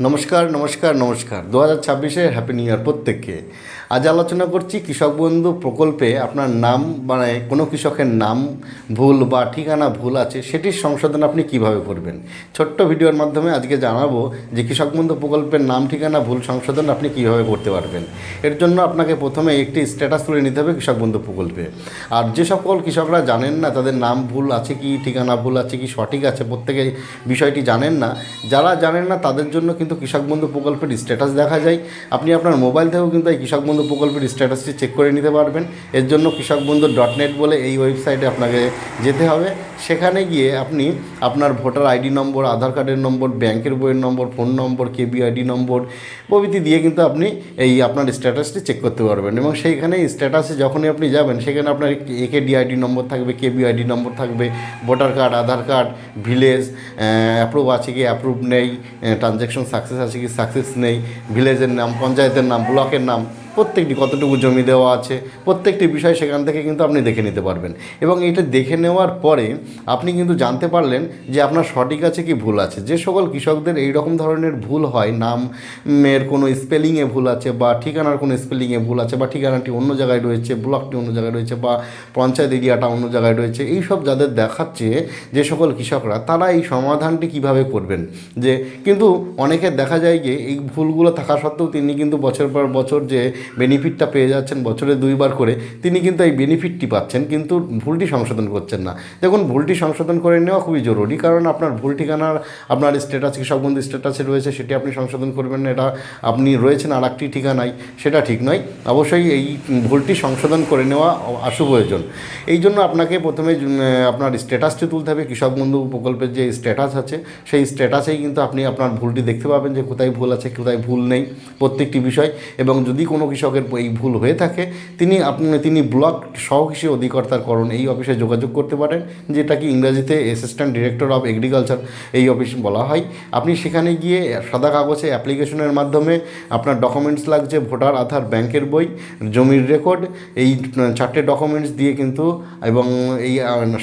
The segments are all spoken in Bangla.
নমস্কার নমস্কার নমস্কার। দু হাজার ছাব্বিশে হ্যাপি নিউ ইয়ার প্রত্যেককে। আজ আলোচনা করছি কৃষক বন্ধু প্রকল্পে আপনার নাম মানে কোনো কৃষকের নাম, ভুল বা ঠিকানা ভুল আছে, সেটির সংশোধন আপনি কীভাবে করবেন? ছোট্ট ভিডিওর মাধ্যমে আজকে জানাব যে কৃষক বন্ধু প্রকল্পের নাম, ঠিকানা, ভুল সংশোধন আপনি কীভাবে করতে পারবেন। এর জন্য আপনাকে প্রথমে একটি স্ট্যাটাস তুলে নিতে হবে কৃষক বন্ধু প্রকল্পে। আর যে সকল কৃষকরা জানেন না তাদের নাম ভুল আছে কি, ঠিকানা ভুল আছে কি, সঠিক আছে, প্রত্যেকে বিষয়টি জানেন না, যারা জানেন না তাদের জন্য কিন্তু কৃষক বন্ধু প্রকল্পের স্ট্যাটাস দেখা যায়। আপনি আপনার মোবাইল থেকেও কিন্তু এই কৃষক বন্ধু প্রকল্পের স্ট্যাটাসটি চেক করে নিতে পারবেন। এর জন্য কৃষক বন্ধু ডট নেট বলে এই ওয়েবসাইটে আপনাকে যেতে হবে। সেখানে গিয়ে আপনি আপনার ভোটার আইডি নম্বর, আধার কার্ডের নম্বর, ব্যাংকের বইয়ের নম্বর, ফোন নম্বর, কেবি আইডি নম্বর প্রভৃতি দিয়ে কিন্তু আপনি এই আপনার স্ট্যাটাসটি চেক করতে পারবেন। এবং সেইখানে স্ট্যাটাসে যখনই আপনি যাবেন, সেখানে আপনার একে ডিআইডি নম্বর থাকবে, কেবি আইডি নম্বর থাকবে, voter card, Aadhaar card, village approve আছে কি অ্যাপ্রুভ নেই ট্রানজ্যাকশন সাকসেস আছে কি সাকসেস নেই ভিলেজের নাম, পঞ্চায়েতের নাম, ব্লকের নাম প্রত্যেকটি কতটুকু জমি দেওয়া আছে, প্রত্যেকটি বিষয় সেখান থেকে কিন্তু আপনি দেখে নিতে পারবেন। এবং এটা দেখে নেওয়ার পরে আপনি কিন্তু জানতে পারলেন যে আপনার সঠিক আছে কি ভুল আছে। যে সকল কৃষকদের এই রকম ধরনের ভুল হয় নামের কোনো স্পেলিংয়ে ভুল আছে বা ঠিকানার কোনো স্পেলিংয়ে ভুল আছে বা ঠিকানাটি অন্য জায়গায় রয়েছে, ব্লকটি অন্য জায়গায় রয়েছে বা পঞ্চায়েত এরিয়াটা অন্য জায়গায় রয়েছে এই সব যাদের দেখাচ্ছে যে সকল কৃষকরা, তারা এই সমাধানটি কীভাবে করবেন? যে কিন্তু অনেকের দেখা যায় যে এই ভুলগুলো থাকা সত্ত্বেও তিনি কিন্তু বছর পর বছর যে বেনিফিটটা পেয়ে যাচ্ছেন বছরে দুইবার করে, তিনি কিন্তু এই বেনিফিটটি পাচ্ছেন, কিন্তু ভুলটি সংশোধন করছেন না। দেখুন, ভুলটি সংশোধন করে নেওয়া খুবই জরুরি, কারণ আপনার ভুল ঠিকানার, আপনার স্ট্যাটাস কৃষকবন্ধু স্ট্যাটাসে রয়েছে, সেটি আপনি সংশোধন করবেন না, এটা আপনি রয়েছেন আর একটি ঠিকানায়, সেটা ঠিক নয়। অবশ্যই এই ভুলটি সংশোধন করে নেওয়া আশু প্রয়োজন। এই জন্য আপনাকে প্রথমে আপনার স্ট্যাটাসটি তুলতে হবে, কৃষক বন্ধু প্রকল্পের যে স্ট্যাটাস আছে, সেই স্ট্যাটাসেই কিন্তু আপনি আপনার ভুলটি দেখতে পাবেন যে কোথায় ভুল আছে, কোথায় ভুল নেই প্রত্যেকটি বিষয়, এবং যদি কোনো কৃষকের এই ভুল হয়ে থাকে, তিনি আপনি, তিনি ব্লক সহ কৃষি অধিকর্তার করণ এই অফিসে যোগাযোগ করতে পারেন যেটাকে ইংরাজিতে অ্যাসিস্ট্যান্ট ডিরেক্টর অফ এগ্রিকালচার এই অফিস বলা হয়। আপনি সেখানে গিয়ে সাদা কাগজে অ্যাপ্লিকেশনের মাধ্যমে আপনার ডকুমেন্টস লাগছে, ভোটার, আধার, ব্যাংকের বই, জমির রেকর্ড এই চারটে ডকুমেন্টস দিয়ে কিন্তু এবং এই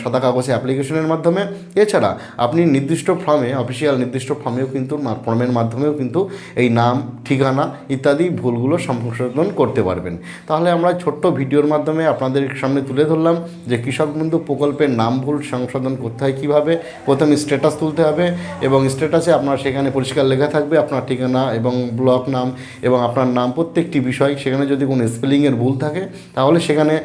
সাদা কাগজে অ্যাপ্লিকেশনের মাধ্যমে। এছাড়া আপনি নির্দিষ্ট ফর্মে অফিসিয়াল নির্দিষ্ট ফর্মেও কিন্তু ফর্মের মাধ্যমেও কিন্তু এই নাম, ঠিকানা ইত্যাদি ভুলগুলো সংশোধন করতে পারবেন। তাহলে আমরা ছোট্ট ভিডিওর মাধ্যমে আপনাদের সামনে তুলে ধরলাম যে কৃষক বন্ধু প্রকল্পের নাম ভুল সংশোধন করতে হয় কীভাবে, প্রথম স্ট্যাটাস তুলতে হবে এবং স্ট্যাটাসে আপনার সেখানে পরিষ্কার লেখা থাকবে আপনার ঠিকানা এবং ব্লক নাম এবং আপনার নাম প্রত্যেকটি বিষয়। সেখানে যদি কোনো স্পেলিংয়ের ভুল থাকে, তাহলে সেখানে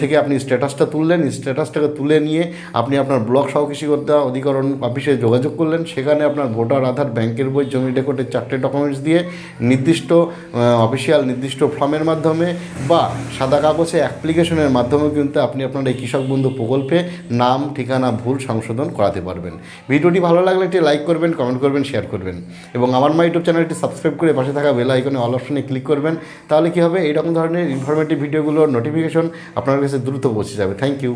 থেকে আপনি স্ট্যাটাসটা তুললেন। স্ট্যাটাসটাকে তুলে নিয়ে আপনি আপনার ব্লক সহ কৃষিকর্তা অধিকরণ অফিসে যোগাযোগ করলেন। সেখানে আপনার ভোটার, আধার, ব্যাংকের বই, জমি রেকর্ডের চারটে ডকুমেন্টস দিয়ে নির্দিষ্ট অফিসিয়াল নির্দিষ্ট ফর্মের মাধ্যমে বা সাদা কাগজে অ্যাপ্লিকেশনের মাধ্যমেও কিন্তু আপনি আপনার এই কৃষক বন্ধু প্রকল্পে নাম, ঠিকানা, ভুল সংশোধন করাতে পারবেন। ভিডিওটি ভালো লাগলে একটি লাইক করবেন কমেন্ট করবেন শেয়ার করবেন। এবং আমার মা ইউটিউব চ্যানেলটি সাবস্ক্রাইব করে পাশে থাকা বেল আইকনে অল অপশনে ক্লিক করবেন, তাহলে কী হবে? এইরকম ধরনের ইনফরমেটিভ ভিডিওগুলোর নোটিফিকেশন আপনার কাছে দ্রুত পৌঁছে যাবে। Thank you